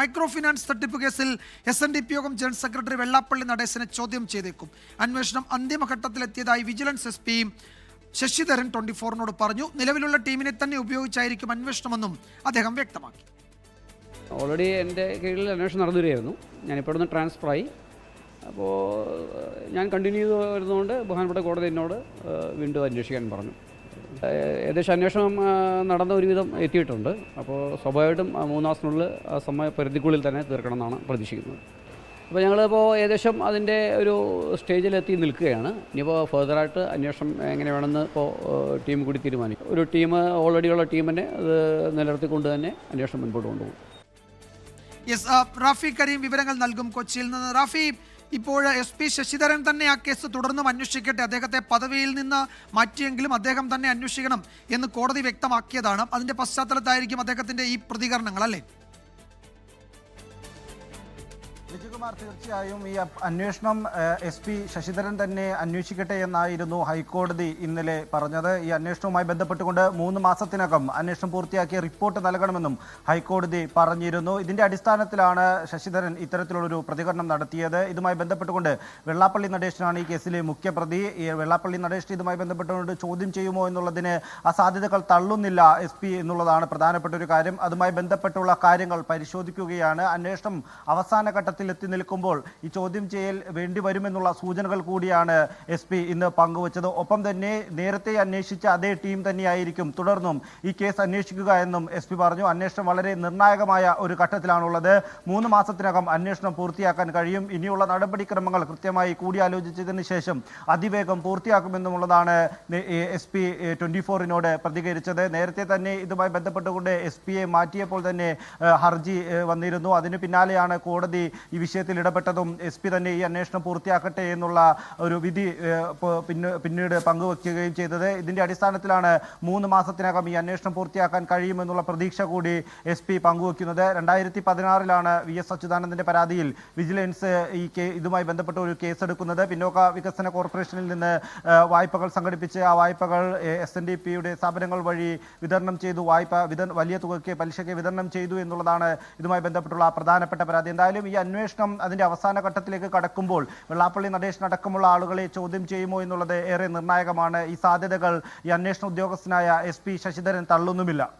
Micro finance തട്ടിപ്പ് കേസിൽ S N D P യോഗം ജനറൽ സെക്രട്ടറി വെള്ളാപ്പള്ളി നടേശനെ ചോദ്യം ചെയ്തേക്കും. അന്വേഷണം അന്തിമഘട്ടത്തിലെത്തിയതായി vigilance S P Sasidharan twenty ഫോറിനോട് പറഞ്ഞു. നിലവിലുള്ള ടീമിനെ തന്നെ ഉപയോഗിച്ചായിരിക്കും അന്വേഷണമെന്നും അദ്ദേഹം വ്യക്തമാക്കി. ഓൾറെഡി എന്റെ കീഴിൽ അന്വേഷണം നടന്നു വരികയായിരുന്നു ഞാനിപ്പോൾ ട്രാൻസ്ഫർ ട്രാൻസ്ഫറായി. അപ്പോൾ ഞാൻ കണ്ടിന്യൂ ചെയ്ത് വരുന്നതുകൊണ്ട് ബഹുമാനപ്പെട്ട കോടതി എന്നോട് വീണ്ടും അന്വേഷിക്കാൻ പറഞ്ഞു. ഏകദേശം അന്വേഷണം നടന്ന ഒരുവിധം എത്തിയിട്ടുണ്ട്. അപ്പോൾ സ്വാഭാവികമായിട്ടും മൂന്ന് മാസത്തിനുള്ളിൽ ആ സമയ പരിധിക്കുള്ളിൽ തന്നെ തീർക്കണം എന്നാണ് പ്രതീക്ഷിക്കുന്നത്. അപ്പോൾ ഞങ്ങളിപ്പോൾ ഏകദേശം അതിന്റെ ഒരു സ്റ്റേജിലെത്തി നിൽക്കുകയാണ്. ഇനിയിപ്പോൾ ഫെർദറായിട്ട് അന്വേഷണം എങ്ങനെ വേണമെന്ന് ഇപ്പോൾ ടീം കൂടി തീരുമാനിക്കും. ഒരു ടീം ഓൾറെഡി ഉള്ള ടീമിനെ അത് നിലനിർത്തിക്കൊണ്ട് തന്നെ അന്വേഷണം മുൻപോട്ട് കൊണ്ടുപോകും. യെസ് റാഫി കരീം വിവരങ്ങൾ നൽകും കൊച്ചിയിൽ നിന്ന്. റാഫി ഇപ്പോൾ എസ് പി ശശിധരൻ തന്നെ ആ കേസ് തുടർന്നും അന്വേഷിക്കട്ടെ. അദ്ദേഹത്തെ പദവിയിൽ നിന്ന് മാറ്റിയെങ്കിലും അദ്ദേഹം തന്നെ അന്വേഷിക്കണം എന്ന് കോടതി വ്യക്തമാക്കിയതാണ്. അതിന്റെ പശ്ചാത്തലത്തായിരിക്കും അദ്ദേഹത്തിന്റെ ഈ പ്രതികരണങ്ങൾ അല്ലേ? വിജയകുമാർ തീർച്ചയായും ഈ അന്വേഷണം എസ് പി ശശിധരൻ തന്നെ അന്വേഷിക്കട്ടെ എന്നായിരുന്നു ഹൈക്കോടതി ഇന്നലെ പറഞ്ഞത്. ഈ അന്വേഷണവുമായി ബന്ധപ്പെട്ടുകൊണ്ട് മൂന്ന് മാസത്തിനകം അന്വേഷണം പൂർത്തിയാക്കിയ റിപ്പോർട്ട് നൽകണമെന്നും ഹൈക്കോടതി പറഞ്ഞിരുന്നു. ഇതിന്റെ അടിസ്ഥാനത്തിലാണ് ശശിധരൻ ഇത്തരത്തിലുള്ളൊരു പ്രതികരണം നടത്തിയത്. ഇതുമായി ബന്ധപ്പെട്ടുകൊണ്ട് വെള്ളാപ്പള്ളി നടേശനാണ് ഈ കേസിലെ മുഖ്യപ്രതി. ഈ വെള്ളാപ്പള്ളി നടേശൻ ഇതുമായി ബന്ധപ്പെട്ടുകൊണ്ട് ചോദ്യം ചെയ്യുമോ എന്നുള്ളതിന് ആ സാധ്യതകൾ തള്ളുന്നില്ല എസ് പി എന്നുള്ളതാണ് പ്രധാനപ്പെട്ട ഒരു കാര്യം. അതുമായി ബന്ധപ്പെട്ടുള്ള കാര്യങ്ങൾ പരിശോധിക്കുകയാണ്. അന്വേഷണം അവസാന ഘട്ടത്തിൽ എത്തി നിൽക്കുമ്പോൾ ഈ ചോദ്യം ചെയ്യൽ വേണ്ടി വരുമെന്നുള്ള സൂചനകൾ കൂടിയാണ് എസ് പി ഇന്ന് പങ്കുവച്ചത്. ഒപ്പം തന്നെ നേരത്തെ അന്വേഷിച്ച അതേ ടീം തന്നെയായിരിക്കും തുടർന്നും ഈ കേസ് അന്വേഷിക്കുക എന്നും എസ് പി പറഞ്ഞു. അന്വേഷണം വളരെ നിർണായകമായ ഒരു ഘട്ടത്തിലാണുള്ളത്. മൂന്ന് മാസത്തിനകം അന്വേഷണം പൂർത്തിയാക്കാൻ കഴിയും. ഇനിയുള്ള നടപടിക്രമങ്ങൾ കൃത്യമായി കൂടിയാലോചിച്ചതിന് ശേഷം അതിവേഗം പൂർത്തിയാക്കുമെന്നുള്ളതാണ് എസ് പി ട്വന്റി ഫോറിനോട് പ്രതികരിച്ചത്. നേരത്തെ തന്നെ ഇതുമായി ബന്ധപ്പെട്ടുകൊണ്ട് എസ് പിയെ മാറ്റിയപ്പോൾ തന്നെ ഹർജി വന്നിരുന്നു. അതിന് പിന്നാലെയാണ് കോടതി ഈ വിഷയത്തിൽ ഇടപെട്ടതും എസ് പി തന്നെ ഈ അന്വേഷണം പൂർത്തിയാക്കട്ടെ എന്നുള്ള ഒരു വിധി പിന്നീട് പങ്കുവയ്ക്കുകയും ചെയ്തത്. ഇതിന്റെ അടിസ്ഥാനത്തിലാണ് മൂന്ന് മാസത്തിനകം ഈ അന്വേഷണം പൂർത്തിയാക്കാൻ കഴിയുമെന്നുള്ള പ്രതീക്ഷ കൂടി എസ് പി പങ്കുവയ്ക്കുന്നത് രണ്ടായിരത്തി പതിനാറിലാണ് വി എസ് അച്യുതാനന്ദന്റെ പരാതിയിൽ വിജിലൻസ് ഈ ഇതുമായി ബന്ധപ്പെട്ട ഒരു കേസെടുക്കുന്നത്. പിന്നോക്ക വികസന കോർപ്പറേഷനിൽ നിന്ന് വായ്പകൾ സംഘടിപ്പിച്ച് ആ വായ്പകൾ എസ് എൻ ഡി പിയുടെ സ്ഥാപനങ്ങൾ വഴി വിതരണം ചെയ്തു. വായ്പ വലിയ തുകയ്ക്ക് പലിശയ്ക്ക് വിതരണം ചെയ്തു എന്നുള്ളതാണ് ഇതുമായി ബന്ധപ്പെട്ടുള്ള പ്രധാനപ്പെട്ട പരാതി. എന്തായാലും ഈ അന്വേഷണം അതിന്റെ അവസാന ഘട്ടത്തിലേക്ക് കടക്കുമ്പോൾ വെള്ളാപ്പള്ളി നടേശൻ അടക്കമുള്ള ആളുകളെ ചോദ്യം ചെയ്യുമോ എന്നുള്ളത് ഏറെ നിർണായകമാണ്. ഈ സാധ്യതകൾ ഈ അന്വേഷണ ഉദ്യോഗസ്ഥനായ എസ് പി ശശിധരൻ തള്ളുന്നുമില്ല.